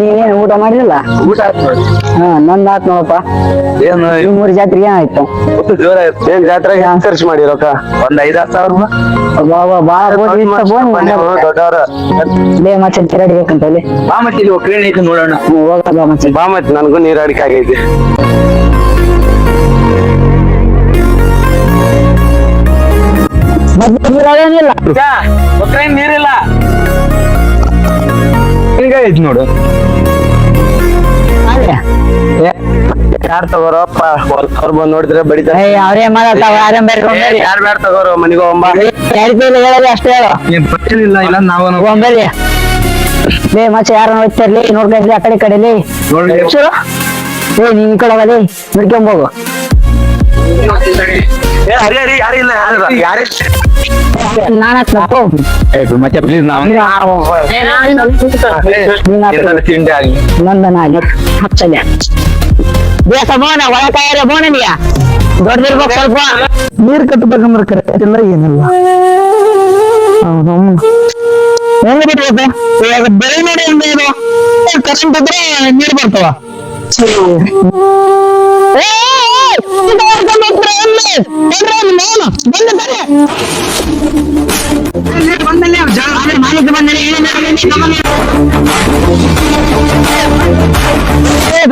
ನೀನೇನು ಊಟ ಮಾಡಿಲ್ಲ ಊಟ ಆಯ್ತು ನೋಡಿ. ಹಾ ನಂದ್ ಆತ್ ನೋಡಪ್ಪ. ಏನು ಈ ಮೂರು ಜಾತ್ರೆಗೆ ಏನಾಯ್ತು ಒಟ್ಟು ಆಯ್ತು. ಏನ್ ಜಾತ್ರೆಗೆ ಹೆಂಗ್ ಖರ್ಚು ಮಾಡಿ ರೊಕ್ಕ ಒಂದ್ ಐದಾರು ಸಾವಿರ ಬಾಬಾ ಬಾಳ ಬೋಟಿ ಇತ್ತ ಬೋನ್ ದೊಡ್ಡವ್ರ ಲೇ ಮಚ್ಚ ತಿರಡಿ ಬೇಕಂತ ಅಲ್ಲಿ ಬಾ ಮತ್ತೆ ಇಲ್ಲಿ ಒಕ್ಕಣೆ ಐತೆ ನೋಡೋಣ. ಹೋಗ ಬಾ ಮಚ್ಚ ಬಾ ಮತ್ತೆ ನನಗೂ ನೀರ್ ಅಡಿಕೆ ಆಗೈತಿ ಮತ್ತೆ ಒಕ್ಕಣೆ ನೀರಿಲ್ಲ. ಈಗ ನೋಡು. ನೋಡು ಯಾರ್ ತಗೋರಪ್ಪ ಬಂದ್ ನೋಡಿದ್ರೆ ಬಡಿತಾರೆ. ಅವ್ರೇ ಮಾಡತ್ತಾವ ಬೇರೆ ಯಾರ್ ಬ್ಯಾಡ ತಗೋರು? ಮನಿಗೆ ಹೋಗಂಬ ಹೇಳಲ್ಲ ಅಷ್ಟೇ ಹೇಳು. ಇಲ್ಲ ಇಲ್ಲ ನಾವು ಮಚ್ಚ ಯಾರ ಆ ಕಡೆ ಕಡೆಲಿ. ಏ ನೀನ್ ಈ ಕಡೆ ಹೋಗಲಿ. ನೋಡ್ಕೊಂಬೋಗು ಹರಿ ಹರಿ ಯಾರಿಲ್ಲ ಯಾರೇ ನಾನು ಹತ್ನಪ್ಪು ಮತ್ತೆ ಪ್ಲೀಸ್ ನಾವು. ತಿಂಡಿ ಆಗ್ಲಿ. ನಂದನ ಅಲ್ಲಿ ಹಚ್ಚಲ್ಲ ಬೇಸ ಬೋನ ಒಳಕಾಯರ ಬೋನ ನೀಯ ದೊಡ್ಡದಿರ್ಬೇಕು ಸ್ವಲ್ಪ. ನೀರ್ ಕಟ್ಟಬೇಕಂದ್ರೆ ಕರೆಕ್ಟ್ ಇಲ್ಲ ಏನಿಲ್ಲ. ಹೌದು ಹೆಂಗ್ ಬಿಟ್ಬೇಕು ಇವಾಗ ಬೆಳೆ ನೋಡಿ ಅಂದ್ರೆ ಏನು ಕರೆಂಟ್ ಇದ್ರೆ ನೀರ್ ಬರ್ತಾವ.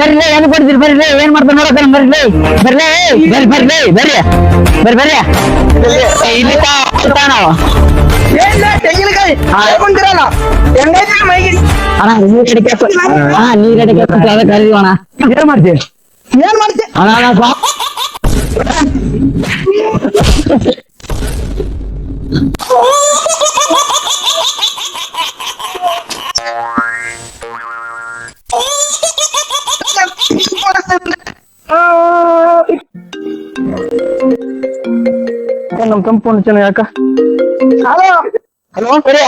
ಬರ್ರಿ ಏನು ಕೊಡ್ತೀರಿ ಬರ್ರಿ ಏನ್ ಮಾಡ್ತಾನೆ ನೋಡಕ ಬರ್ರಿ. ಬರ್ರಿ ಬರ್ರಿ ಬರ್ರಿ ಬರ್ರಿ ಬರ್ರಿ ಬರ್ರಿ ಇಲ್ಲಿ ಅಣ್ಣ ನೀರ್ ಅಡಿಕೆ ನೀರ್ ಕರೀವಣ ಏನ್ ಮಾಡ್ತೀವಿ ಏನ್ ಮಾಡ್ತಿ ಅಣ್ಣ ಅಣ್ಣ ಬಾ. ನಮ್ ಕಂಪೌಂಡ್ ಚೆನ್ನಾಗಿ ಯಾಕ ಹಲೋ ಸರಿ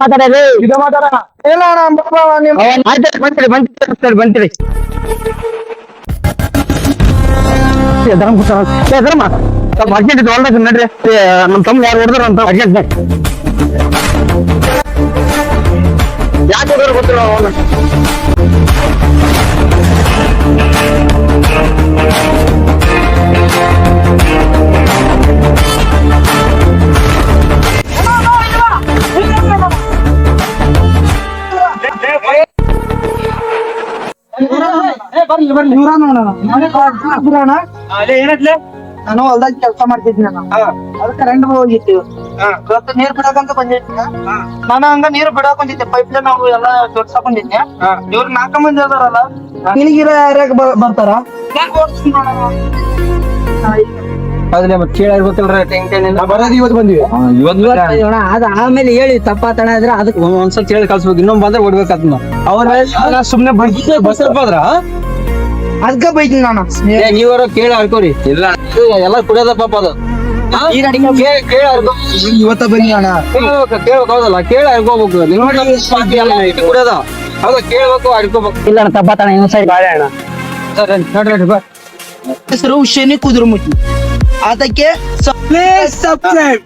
ಮಾತಾಡೋದು ಈಗ ಮಾತಾಡೋಣ ಇಲ್ಲ ಅಣ್ಣ ಬಾಬಾ ನಿಮ್ ಆಯ್ತು ಬಂತೀರಿ ಬಂತೀರಿ ಬಂತೀರಿ ಏ, ಧರ್ಮ ಕೂತಾರ. ಏ, ಧರ್ಮ ಸ್ವಲ್ಪ ಅರ್ಜೆಂಟ್ ಇತ್ತು ಹೊಲ್ದಾಗ ನಡ್ರಿ ಏ, ನಮ್ ತಮ್ಮ ಯಾರು ಹೊಡೆದ್ರ ಅಂತ ಅರ್ಜೆಂಟ್ ಯಾಕೆ ಹೋಗೋರು ಗೊತ್ತಿಲ್ಲ ಅವನು ನಾನು ಹೊಲ್ದಾಗ ಕೆಲಸ ಮಾಡ್ತಿದ್ದೆ ನಾನು. ಅದು ಕರೆಂಟ್ ಹೋಗಿತ್ತು. ಇವತ್ತು ನೀರ್ ಬಿಡಕಂತ ಬಂದಿದ್ದೆ ನಾನು ಹಂಗ ನೀರ್ ಬಿಡಕ್ ಬಂದಿದ್ದೆ ಪೈಪ್ ಲೈನ್ ನಾವು ಎಲ್ಲ ಜೋಡ್ಸಕ್ ಇವ್ರ ಇವ್ರು ನಾಲ್ಕ ಮಂದಿ ಅದಾರಲ್ಲ ನಿನಗಿರ ಯಾರ್ಯಾಗ ಬರ್ತಾರ? ಅದ್ರಲ್ಲಿ ಮತ್ತೆ ಕೇಳಿರ್ಬೇಕಲ್ರ ಟೆಂಕ್ ಬರೋದು ಇವತ್ತು ಬಂದಿವಿ. ಅದ ಆಮೇಲೆ ಹೇಳಿ ತಪ್ಪಾತಣ ಇದ್ರೆ ಅದಕ್ಕೆ ಒಂದ್ಸಲ ಕೇಳಿ ಕಳ್ಸ್ಬೇಕು. ಇನ್ನೊಂದ್ ಬಂದ್ರೆ ಹೊಡ್ಬೇಕಾತ್ ಅದನ್ನ ಅವ್ರ ಸುಮ್ನೆ ಬಂದಿದ್ದೆ ಬಸ್ ಹೋದ್ರ ಅದಕ್ಕ ಬೈತೀನಿ ನಾನು ನೀವರ ಕೇಳಿ ಹರ್ಕೋರಿ ಇಲ್ಲ ಎಲ್ಲ ಕುಡಿಯೋದ ಪಾಪ ಅದು. ಇವತ್ತ ಬನ್ನಿ ಅಣ್ಣ. ಕೇಳ್ಬೇಕು ಹೌದಲ್ಲ? ಕೇಳಿ ಹರ್ಕೋಬೇಕು ನಿಮ್ಮ ಕುಡಿಯೋದ. ಹೌದಾ ಕೇಳ್ಬೇಕು ಹರ್ಕೋಬೇಕು ಇಲ್ಲ ಅಣ್ಣ ತಪ್ಪಾತಣ ಇನ್ನೊಂದ್ ಸೈಡ್ ಬಾಳೆ ಅಣ್ಣ. ಸರಿ ನೋಡ್ರಿ ಬಾ. ಹೆಸರು ಶನಿ ಮುಟ್ಟಿ ಅದಕ್ಕೆ ಸಬ್ಸ್ಕ್ರೈಬ್